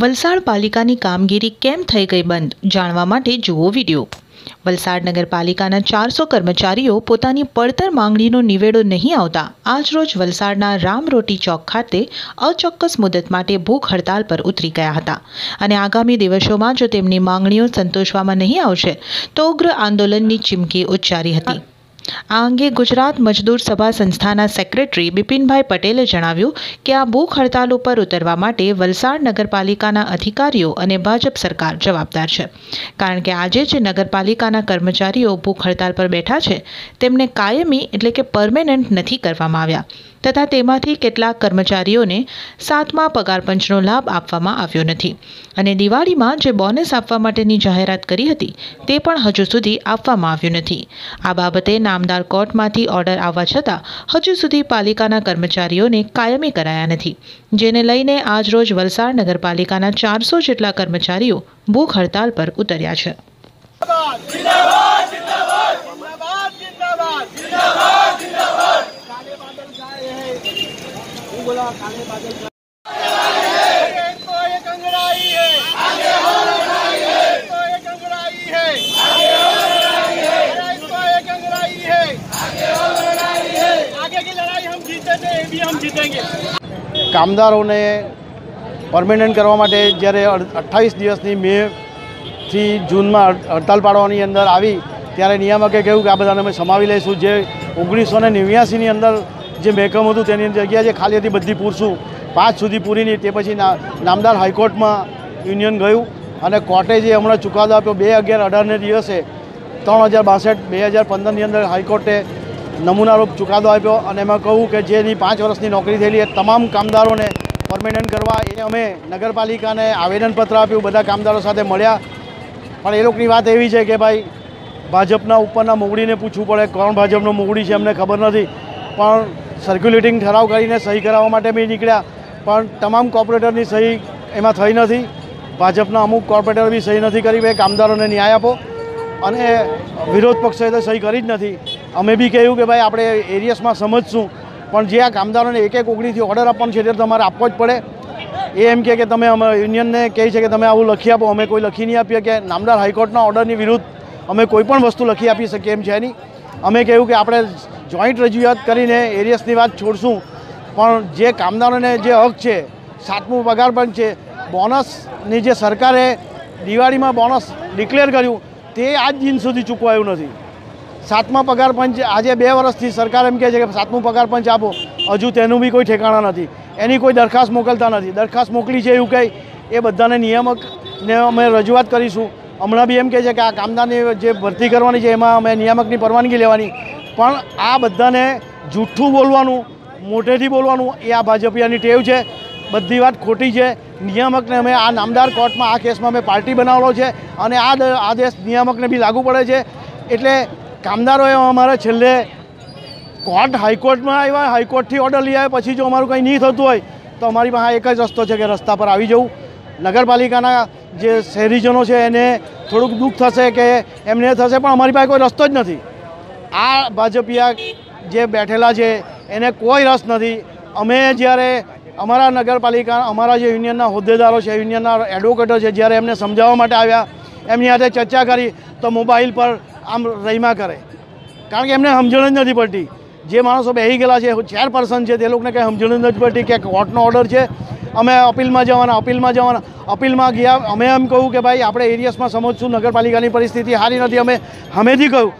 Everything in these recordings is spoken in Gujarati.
વલસાડ પાલિકાની કામગીરી કેમ થઈ ગઈ બંધ? જાણવા માટે જુઓ વીડિયો. વલસાડ નગરપાલિકાના ચારસો કર્મચારીઓ પોતાની પડતર માંગણીનો નિવેડો નહીં આવતા, આજરોજ વલસાડના રામરોટી ચોક ખાતે અચોક્કસ મુદત માટે ભૂખ હડતાલ પર ઉતરી ગયા હતા. અને આગામી દિવસોમાં જો તેમની માંગણીઓ સંતોષવામાં નહીં આવશે, તો ઉગ્ર આંદોલનની ચીમકી ઉચ્ચારી હતી. આ અંગે ગુજરાત મજદૂર સભા સંસ્થાના સેક્રેટરી બિપિનભાઈ પટેલે જણાવ્યું કે આ ભૂખ હડતાલ ઉપર ઉતરવા માટે વલસાડ નગરપાલિકાના અધિકારીઓ અને ભાજપ સરકાર જવાબદાર છે. કારણ કે આજે જે નગરપાલિકાના કર્મચારીઓ ભૂખ હડતાલ પર બેઠા છે, તેમને કાયમી એટલે કે પરમેનન્ટ નથી કરવામાં આવ્યા. તથા તેમાંથી કેટલાક કર્મચારીઓને સાતમા પગારપંચનો લાભ આપવામાં આવ્યો નથી. અને દિવાળીમાં જે બોનસ આપવા માટેની જાહેરાત કરી હતી, તે પણ હજુ સુધી આપવામાં આવ્યું નથી. આ બાબતે નામદાર કોર્ટમાંથી ઓર્ડર આવવા છતાં, હજુ સુધી પાલિકાના કર્મચારીઓને કાયમી કરાયા નથી, જેને લઈને આજરોજ વલસાડ નગરપાલિકાના ચારસો જેટલા કર્મચારીઓ ભૂખ હડતાલ પર ઉતર્યા છે. हम जीतेंगे કામદારોને પરમેનન્ટ કરવા માટે જ્યારે અઠ્ઠાવીસ દિવસની મેથી જૂનમાં હડ- હડતાલ પાડવાની અંદર આવી ત્યારે નિયામકે કહ્યું કે આ બધાને અમે સમાવી લઈશું જે ઓગણીસો ને નેવ્યાસીની અંદર જે મહેકમ હતું તેની જગ્યા જે ખાલી હતી બધી પૂરશું. પાંચ સુધી પૂરી નહીં તે પછી નામદાર હાઈકોર્ટમાં યુનિયન ગયું અને કોર્ટે જે હમણાં ચુકાદો આપ્યો, બે અગિયાર અઢારને દિવસે, ત્રણ હજાર બાસઠ, બે હજાર પંદરની અંદર હાઈકોર્ટે નમૂનારૂપ ચુકાદો આપ્યો અને એમાં કહું કે જેની પાંચ વર્ષની નોકરી થયેલી એ તમામ કામદારોને પરમેનન્ટ કરવા એ અમે નગરપાલિકાને આવેદનપત્ર આપ્યું, બધા કામદારો સાથે મળ્યા. પણ એ લોકોની વાત એવી છે કે ભાઈ, ભાજપના ઉપરના મોગડીને પૂછવું પડે, કોણ ભાજપનો મોગડી છે, અમને ખબર નથી. પણ સર્ક્યુલેટિંગ ઠરાવ કરીને સહી કરાવવા માટે બી નીકળ્યા. પણ તમામ કોર્પોરેટરની સહી એમાં થઈ નથી. ભાજપના અમુક કોર્પોરેટર બી સહી નથી કરી. ભાઈ કામદારોને ન્યાય આપો. અને વિરોધ પક્ષે તો સહી કરી જ નથી. અમે બી કહ્યું કે ભાઈ, આપણે એરિયસમાં સમજશું. પણ જે આ કામદારોને એક એક ઓગણીથી ઓર્ડર આપવાનો છે તે તમારે આપવો જ પડે. એ એમ કે તમે અમે યુનિયનને કહે છે કે તમે આવું લખી આપો. અમે કોઈ લખી નહીં આપીએ કે નામદાર હાઈકોર્ટના ઓર્ડરની વિરુદ્ધ અમે કોઈ પણ વસ્તુ લખી આપી શકીએ એમ છે નહીં. અમે કહ્યું કે આપણે જોઈન્ટ રજૂઆત કરીને એરિયસની વાત છોડશું. પણ જે કામદારોને જે હક છે, સાતમું પગાર પણ છે, બોનસની જે સરકારે દિવાળીમાં બોનસ ડિક્લેર કર્યું, તે આજ દિન સુધી ચૂકવાયું નથી. સાતમા પગાર પંચ આજે બે વર્ષથી સરકાર એમ કહે છે કે સાતમું પગાર પંચ આપો. હજુ તેનું બી કોઈ ઠેકાણા નથી. એની કોઈ દરખાસ્ત મોકલતા નથી. દરખાસ્ત મોકલી છે એવું કંઈ, એ બધાને નિયામકને અમે રજૂઆત કરીશું. હમણાં બી એમ કહે છે કે આ કામદારની જે ભરતી કરવાની છે, એમાં અમે નિયામકની પરવાનગી લેવાની. પણ આ બધાને જૂઠું બોલવાનું મોટેથી બોલવાનું એ આ ભાજપિયાની ટેવ છે. બધી વાત ખોટી છે. નિયામકને અમે આ નામદાર કોર્ટમાં આ કેસમાં અમે પાર્ટી બનાવેલો છે અને આ આદેશ નિયામકને બી લાગુ પડે છે. એટલે કામદારોએ અમારે છેલ્લે કોર્ટ હાઈકોર્ટમાં આવ્યા, હાઈકોર્ટથી ઓર્ડર લઈ આવ્યા. પછી જો અમારું કંઈ નહીં થતું હોય, તો અમારી પાસે એક જ રસ્તો છે કે રસ્તા પર આવી જવું. નગરપાલિકાના જે શહેરીજનો છે એને થોડુંક દુઃખ થશે કે એમને થશે, પણ અમારી પાસે કોઈ રસ્તો જ નથી. આ ભાજપિયા જે બેઠેલા છે, એને કોઈ રસ નથી. અમે જ્યારે અમારા નગરપાલિકા, અમારા જે યુનિયનના હોદ્દેદારો છે, યુનિયનના એડવોકેટો છે, જ્યારે એમને સમજાવવા માટે આવ્યા, એમની સાથે ચર્ચા કરી, તો મોબાઈલ પર આમ રહીમાં કરે. કારણ કે એમને સમજણ જ નથી પડતી. જે માણસો બેસી ગયેલા છે ચેરપર્સન છે, તે લોકોને કંઈ સમજણ જ નથી પડતી કે કોર્ટનો ઓર્ડર છે. અમે અપીલમાં જવાના અપીલમાં જવાના, અપીલમાં ગયા. અમે એમ કહ્યું કે ભાઈ, આપણે એરિયાસમાં સમજશું, નગરપાલિકાની પરિસ્થિતિ સારી નથી. અમે હમેથી કહ્યું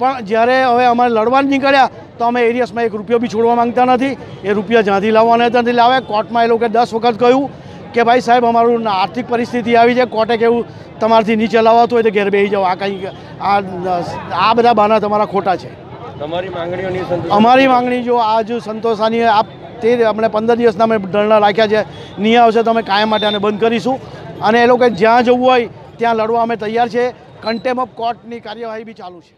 પણ જ્યારે હવે અમારે લડવા જ નીકળ્યા તો અમે એરિયસમાં એક રૂપિયો બી છોડવા માંગતા નથી. એ રૂપિયા જ્યાંથી લાવવાના ત્યાંથી લાવે. કોર્ટમાં એ લોકોએ દસ વખત કહ્યું કે ભાઈ સાહેબ અમારું આર્થિક પરિસ્થિતિ આવી છે. કોર્ટે કેવું તમારાથી નીચે લાવવાતું હોય તો ઘેર બેસી જાઓ. આ કંઈ આ આ બધા બાના તમારા ખોટા છે. તમારી માંગણીઓ નહીં સંતોષ અમારી માંગણી જો આજ સંતોષાની આપ તે અમને પંદર દિવસના અમે ધરણા રાખ્યા છે. નહીં આવશે તો અમે કાયમ માટે આને બંધ કરીશું. અને એ લોકો જ્યાં જવું હોય ત્યાં લડવા અમે તૈયાર છે. કન્ટેમ ઓફ કોર્ટની કાર્યવાહી બી ચાલુ છે.